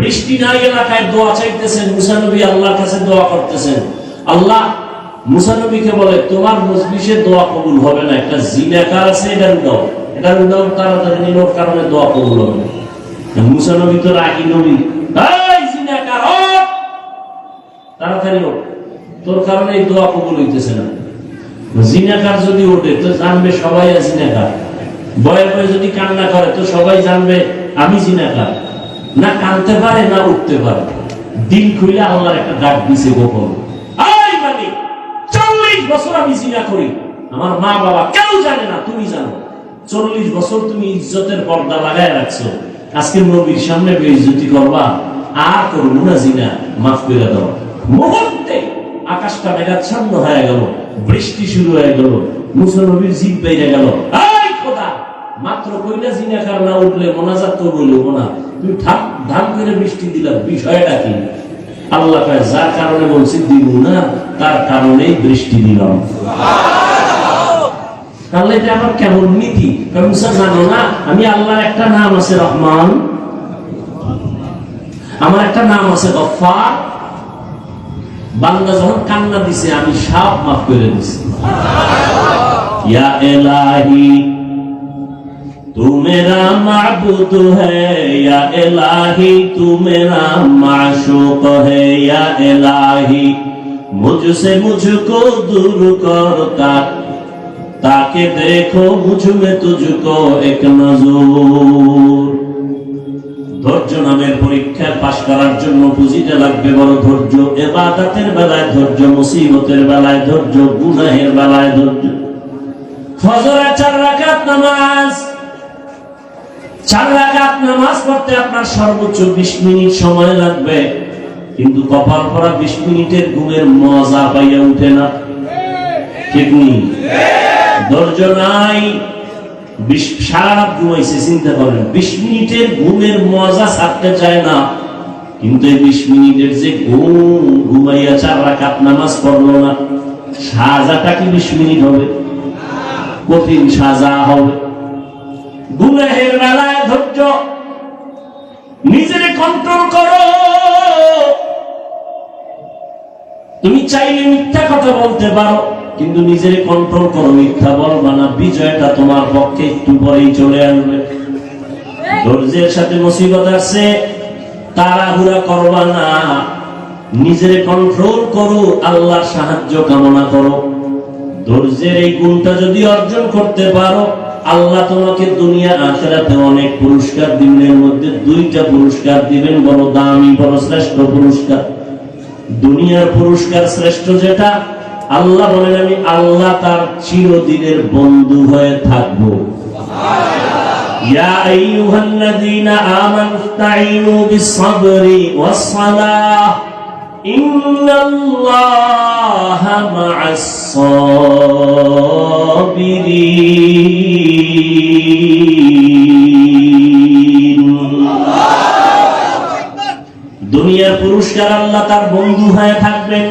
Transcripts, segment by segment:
বৃষ্টি নাই এলাকায় দোয়া চাইতেছেন মুসানবী আল্লাহর কাছে দোয়া করতেছেন। আল্লাহ মুসানবীকে বলে, তোমার মজলিসে দোয়া কবুল হবে না। একটা জিনাকার আছে? এটা দাও এটা দাও তাড়াতাড়ি নিলোর কারণে দোয়া কবুল হবে না। মুসানবী তো রাগি নবী! তাড়াতাড়ি ওঠ তোর কারণে এই দোয়া কবুল হইতেছে না। জিনাকার যদি ওঠে, তো জানবে সবাই জিনাকার বয়ে বয়ে যদি কান্না করে, তো সবাই জানবে, আমি জিনাকার না কানতে পারে, না উঠতে পারে। দিন খুলে আল্লাহর একটা ডাক দিছে গোপন। আই চল্লিশ বছর আমি জিনা করি। আমার মা বাবা কেউ জানে না, তুমি জানো। চল্লিশ বছর তুমি ইজ্জতের পর্দা লাগায় রাখছো। আজকে নবীর সামনে বেইজ্জতি করবা, আর করব না জিনা, মাফ করে দাও। মুহূর্তে আকাশটা মেঘাচ্ছন্ন হয়ে গেল, বৃষ্টি শুরু হয়ে গেল মুসা নবীর জিদ বেড়ে গেল। এই খোদা, মাত্র কইলা জিনাকার না উঠলে মোনাজাত তো বলব না। তুমি ধাম করে বৃষ্টি দিলা বিষয়টা কি? আল্লাহ কারণে বলছি, দিব না, তার বৃষ্টি দিলাম। তাহলে এটা আমার কেমন নীতি? জানো না, আমি আল্লাহর একটা নাম আছে রহমান। আমার একটা নাম আছে গফার বান্দা যখন কান্না দিছে, আমি সাপ মাফ করে দিছি। ইয়া এলাহি तू मेरा माबूद है या इलाही तू मेरा माशूक है या इलाही मुझसे मुझको दूर करता ताकि देखो मुझ में तुझको एक नजूर ধৈর্য নামের পরীক্ষায় পাশ করার জন্য পুঁজিটা লাগবে বড় ধৈর্য এবাদাতের বেলায় ধৈর্য মুসিবতের বেলায় ধৈর্য গুনাহের বেলায় ধৈর্য ফজরের চার রাকাত নামাজ রাকাত নামাজ পড়তে আপনার সর্বোচ্চ বিশ মিনিট সময় লাগবে। কিন্তু কপাল পরা বিশ মিনিটের ঘুমের মজা পাইয়া উঠে না। ধৈর্য নাই। সারা ঘুমাইছে, চিন্তা করেন। বিশ মিনিটের ঘুমের মজা ছাড়তে চায় না। কিন্তু এই বিশ মিনিটের যে ঘুম, ঘুমাইয়া চার রাকাত নামাজ পড়ল না। সাজাটা কি বিশ মিনিট হবে? কঠিন সাজা হবে। গুনাহের ধৈর্য, নিজের কন্ট্রোল করো। তুমি চাইলে মিথ্যা কথা বলতে পারো, কিন্তু নিজের কন্ট্রোল করো। মিথ্যা বলবা না, বিজয়টা তোমার পক্ষে একটু পরেই চলে আসবে। ধৈর্যের সাথে মুসিবত আছে, তাড়াহুড়া করবা না। নিজের কন্ট্রোল করো, আল্লাহর সাহায্য কামনা করো। ধৈর্যের এই গুণটা যদি অর্জন করতে পারো আল্লাহ তোমাকে দুনিয়া আখেরাতে অনেক পুরস্কার দিবেন, এর মধ্যে দুইটা পুরস্কার দিবেন, বড় দামি, বড় শ্রেষ্ঠ পুরস্কার। দুনিয়ার পুরস্কার শ্রেষ্ঠ যেটা, আল্লাহ বলেন, আমি আল্লাহ তার চিরদিনের বন্ধু হয়ে থাকব। ইয়া আইয়ুহাল্লাযীনা আমানু ইসতাঈনু বিস-সাবরি ওয়াস-সালাহ। إن الله مع الصابرين দুনিয়ার পুরস্কার আল্লাহ তার বন্ধু হয়ে থাকবেন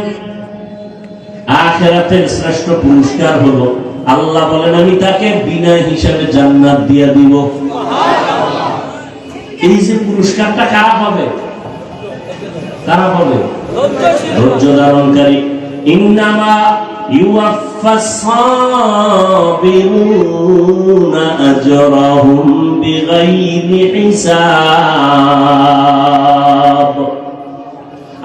আখেরাতের শ্রেষ্ঠ পুরস্কার হলো আল্লাহ বলেন আমি তাকে বিনা হিসাবে জান্নাত দিয়ে দিব এই যে পুরস্কারটা কারা পাবে কারা পাবে ধৈর্য ধারণকারী ইন্নামা ইউয়াফাস সাবিরুনা আজরাহুম বিগাইরি হিসাব।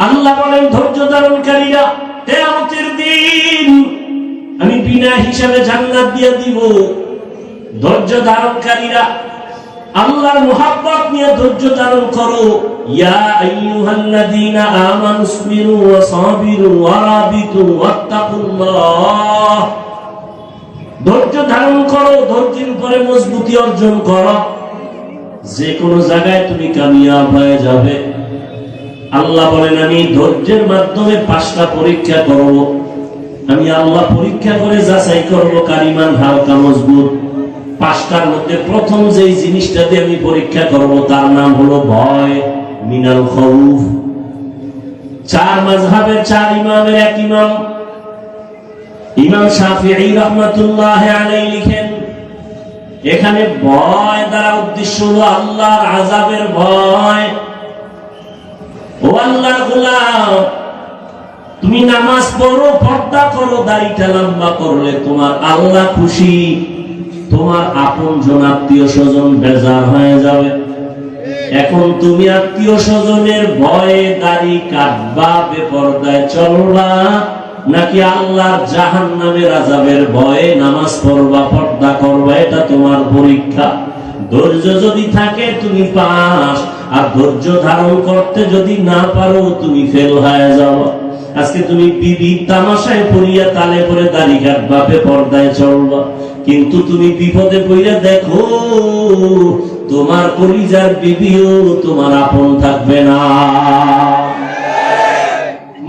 আল্লাহ বলেন ধৈর্য ধারণকারীরা কেয়ামতের দিন, আমি বিনা হিসাবে জান্নাত দিয়ে দিব। ধৈর্য ধারণকারীরা আল্লাহর মুহাব্বত নিয়ে ধৈর্য ধারণ করো। ধৈর্য ধারণ করো, ধৈর্যের উপরে মজবুতি অর্জন করো। যে কোনো জায়গায় তুমি কামিয়াব হয়ে যাবে। আল্লাহ বলেন, আমি ধৈর্যের মাধ্যমে পাঁচটা পরীক্ষা করব। আমি আল্লাহ পরীক্ষা করে যাচাই করব কারিমান হালকা মজবুত। পাঁচটার মধ্যে প্রথম যেই জিনিসটা দিয়ে আমি পরীক্ষা করব তার নাম হলো ভয়। মিনাল খৌফ চার মাযহাবের চার ইমামের এক ইমাম। ইমাম শাফিঈ রহমাতুল্লাহ আলাইহি লিখেন, এখানে ভয় দ্বারা উদ্দেশ্য হলো আল্লাহর আযাবের ভয়। ও আল্লাহ গোলাম, তুমি নামাজ পড়ো, পর্দা করো, দাড়িটা লম্বা করলে তোমার আল্লাহ খুশি, তোমার আপন জন আত্মীয় স্বজন বেজার হয়ে যাবে। এখন তুমি আত্মীয় স্বজনের ভয়ে দাড়ি কাটবা, বেপরদায় চলবা, নাকি আল্লাহর জাহান নামের আজাবের ভয়ে নামাজ পড়বা, পর্দা করবা, এটা তোমার পরীক্ষা। ধৈর্য যদি থাকে, তুমি পাস। আর ধৈর্য ধারণ করতে যদি না পারো, তুমি ফেল হয়ে যাও। আজকে তুমি বিবি তামাশায় পড়িয়া তালে পরে দাড়ি কাটবা পর্দায় চলবা। কিন্তু তুমি বিপদে পড়িয়া দেখো তোমার কলিজার বিবিও তোমার আপন থাকবে না।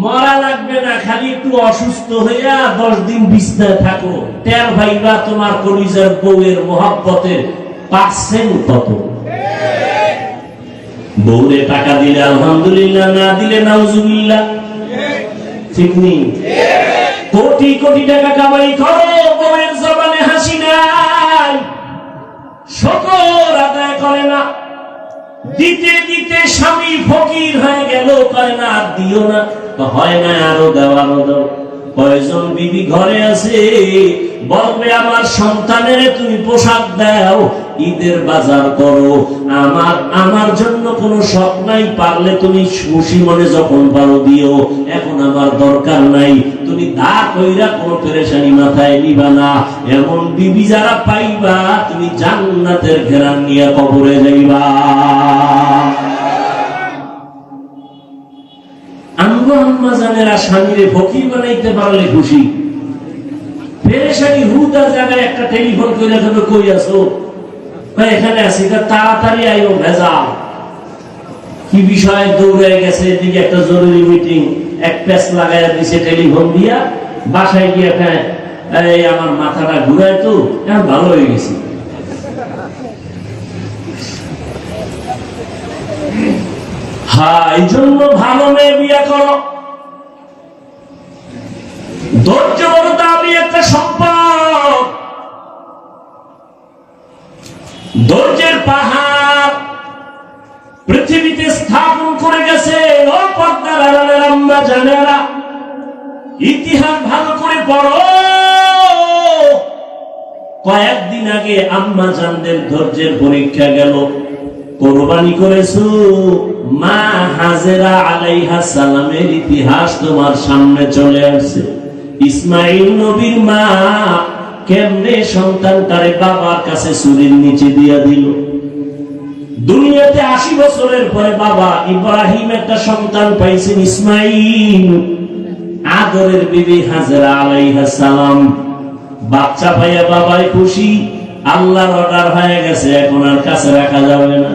মরা লাগবে না, খালি একটু অসুস্থ হইয়া দশ দিন বিছনায় থাকো। তের ভাইবা তোমার কলিজার বউয়ের মহাব্বতের পার্সেন্ট কত। বউরে টাকা দিলে আলহামদুলিল্লাহ, না দিলে নাউজুবিল্লাহ। ঠিক নেই? কোটি কোটি টাকা কামাই করো বউয়ের শকর আদায় করে না। দিতে দিতে স্বামী ফকির হয়ে গেল, কয় না, আর দিও না। হয় না আরও দাও আরও দাও কয়জন বিবি ঘরে আছে? বলবে, আমার সন্তানের তুমি পোশাক দাও, ঈদের বাজার করো। আমার আমার জন্য কোনো শখ নাই, পারলে তুমি খুশি মনে যখন পারো দিও। এখন আমার দরকার নাই তুমি দা কইরা কোনো পেরেশানি মাথায় নিবা না। এমন বিবি যারা পাইবা, তুমি জান্নাতের ঘেরান নিয়ে কবরে যাইবা। আম্মা জানেরা স্বামীরে ফকির বানাইতে পারলে খুশি। পেরেশানি হুদার জায়গায় একটা টেলিফোন তুমি কই কয়, এখানে আছি তাড়াতাড়ি আইও ভেজা কি বিষয়ে দৌড়ে গেছে, এদিকে একটা জরুরি মিটিং। এক প্যাচ লাগাইয়া দিছে টেলিফোন দিয়া, বাসায় এই আমার মাথাটা ঘুরায় তো, এখন ভালো হয়ে গেছে। হ্যাঁ এই জন্য ভালো মেয়ে বিয়ে করো। ধৈর্যবরতা আমি একটা সম্পদ। ধৈর্যের পাহাড় পৃথিবীতে স্থাপন করে গেছে আড়ালের আম্মা জানেরা ইতিহাস ভালো করে পড়ো। কয়েকদিন আগে আম্মা জানদের ধৈর্যের পরীক্ষা গেল। কোরবানি করেছ? মা হাজেরা আলাইহা সালামের ইতিহাস তোমার সামনে চলে আসছে। ইসমাইল নবীর মা কেমনে সন্তান তারে বাবার কাছে চুরির নিচে দিয়া দিল? দুনিয়াতে আশি বছরের পরে বাবা ইব্রাহিম একটা সন্তান পাইছেন ইসমাইল। আদরের বিবি হাজরা আলাইহা সালাম। বাচ্চা পাইয়া বাবাই খুশি। আল্লাহর অর্ডার হয়ে গেছে, এখন আর কাছে রাখা যাবে না।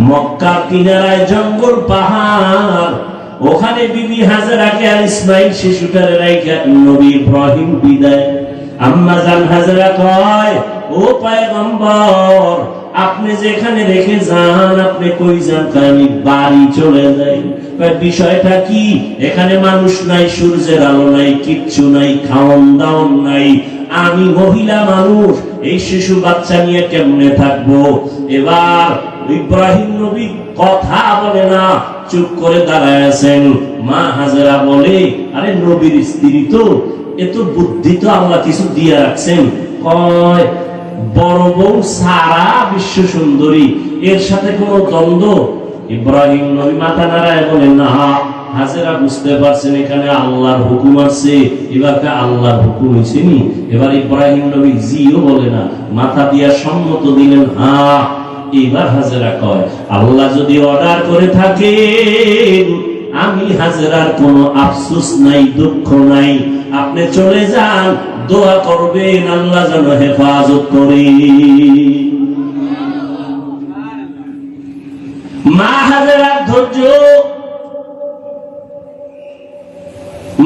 মক্কার কিনারায় জঙ্গল পাহাড়। ওখানে বিবি হাজারাকে আর ইসমাইল শিশুটারে রাইখা নবী ইব্রাহিম বিদায়। আম্মা জান হাজারা কয়, ও পায়গম্বর আপনি যেখানে রেখে যান, আপনি কই যান আমি বাড়ি চলে যাই। বিষয়টা কি? এখানে মানুষ নাই, সূর্যের আলো নাই, কিচ্ছু নাই, খাওন দাওন নাই। আমি মহিলা মানুষ, এই শিশু বাচ্চা নিয়ে কেমনে থাকব? এবার ইব্রাহিম নবী কথা বলে না, চুপ করে দাঁড়ায় আছেন। মা হাজারা বলে, আরে নবীর স্ত্রী তো এত বুদ্ধি তো আল্লাহ কিছু দিয়ে রাখছেন। কয় বড় বউ সারা বিশ্ব সুন্দরী। এর সাথে কোনো দ্বন্দ্ব? ইব্রাহিম নবী মাথা নাড়ায় বলে না, হাজেরা বুঝতে পারছেন, এখানে আল্লাহর হুকুম আছে। এবারকে আল্লাহর হুকুম হয়েছে নি? এবার ইব্রাহিম নবী জিও বলে না, মাথা দিয়া সম্মত দিলেন হ্যাঁ এবার হাজেরা কয়, আল্লাহ যদি অর্ডার করে থাকে আমি হাজেরার কোনো আফসোস নাই, দুঃখ নাই। আপনি চলে যান দোয়া করবেন, আল্লাহ যেন হেফাজত করে। মা হাজেরার ধৈর্য।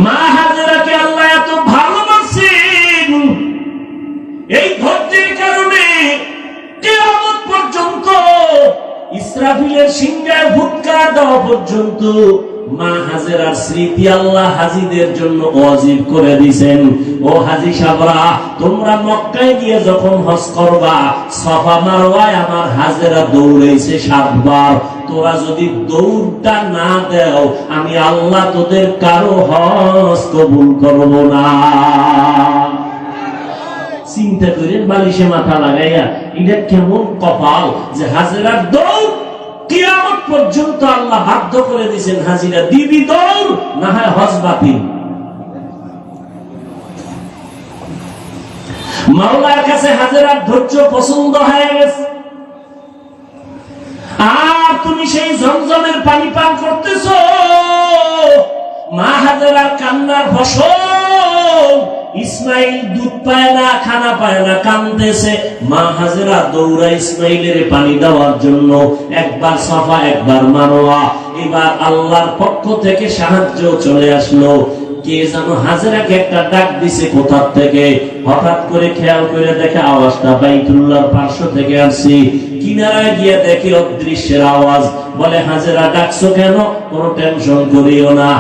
মা হাজেরাকে আল্লাহ এত ভালোবাসেন। এই ধৈর্যের কারণে কেয়ামত পর্যন্ত, ইসরাফিলের সিংহায় ফুৎকার দেওয়া পর্যন্ত মা হাজেরার স্মৃতি আল্লাহ হাজিদের জন্য করে ও হাজি সাবরা, তোমরা মক্কায় গিয়ে যখন করবা, সফা আমার হাজেরা সাতবার। তোরা যদি দৌড়টা না দেও, আমি আল্লাহ তোদের কারও হজ কবুল করব না। চিন্তা করেন বালিশে মাথা লাগাইয়া, এটা কেমন কপাল যে হাজেরার দৌড় কিয়ামত পর্যন্ত আল্লাহ বাধ্য করে দিয়েছেন, হাজিরা দিবি দৌড় না হয় হজ বাতিল। মাওলার কাছে হাজেরার ধৈর্য পছন্দ হয়ে গেছে। আর তুমি সেই জমজমের পানি পান করতেছ মা কান্নার ফসল। ইসমাইল দুধ পায় না, খানা পায় না কানতেছে মা হাজেরা দৌড়া ইসমাইলের পানি দেওয়ার জন্য, একবার সাফা, একবার মারোয়া। এবার আল্লাহর পক্ষ থেকে সাহায্য চলে আসলো। কে যেন হাজেরাকে একটা ডাক দিছে কোথার থেকে? হঠাৎ করে খেয়াল করে দেখে আওয়াজটা বাইতুল্লাহর পার্শ্ব থেকে আসছি। কিনারায় গিয়ে দেখে অদৃশ্যের আওয়াজ। বলে, হাজেরা ডাকছো কেন? কোনো টেনশন করিও না।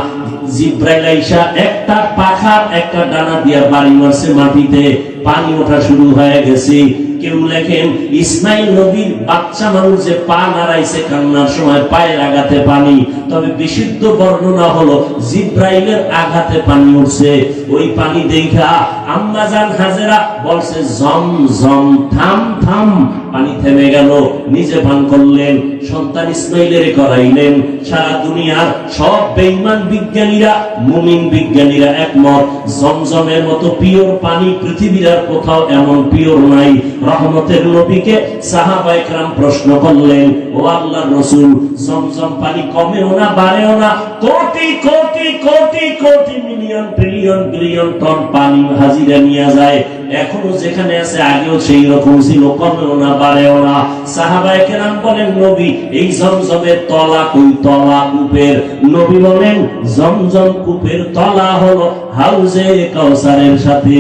জিব্রাইল আইসা একটা পাখার একটা ডানা দিয়া বাড়ি মারছে মাটিতে। পানি ওঠা শুরু হয়ে গেছে। কেউ লেখেন, ইসমাইল নবীর বাচ্চা মানুষ যে পা নাড়াইছে কান্নার সময় পায়ের আঘাতে পানি। তবে বিশুদ্ধ বর্ণনা হলো, জিব্রাইলের আঘাতে পানি উঠছে। ওই পানি দেখা আম্মাজান হাজেরা বলছে জম জম থাম থাম। পানি থেমে গেল, নিজে পান করলেন, সন্তান ইসমাইলের করাইলেন। সারা দুনিয়ার সব বেঈমান বিজ্ঞানীরা, মুমিন বিজ্ঞানীরা একমত জমজমের মতো পিওর পানি পৃথিবীর আর কোথাও এমন পিওর নাই। রহমতের নবীকে সাহাবা একরাম প্রশ্ন করলেন, ও আল্লাহর রসুল, জমজম পানি কমেও না, বাড়েও না? Crore crore crore crore million trillion billion ton পানি হাজিরা নিয়ে যায়। এখনও যেখানে আছে আগেও সেই রকম ছিল, কমেও না, বাড়েও না। সাহাবায় কেরাম বলেন, নবী, এই জমজমের তলা কই? তলা কূপের। নবী বলেন, জমজম কূপের তলা হলো হাউজে কাউসারের সাথে।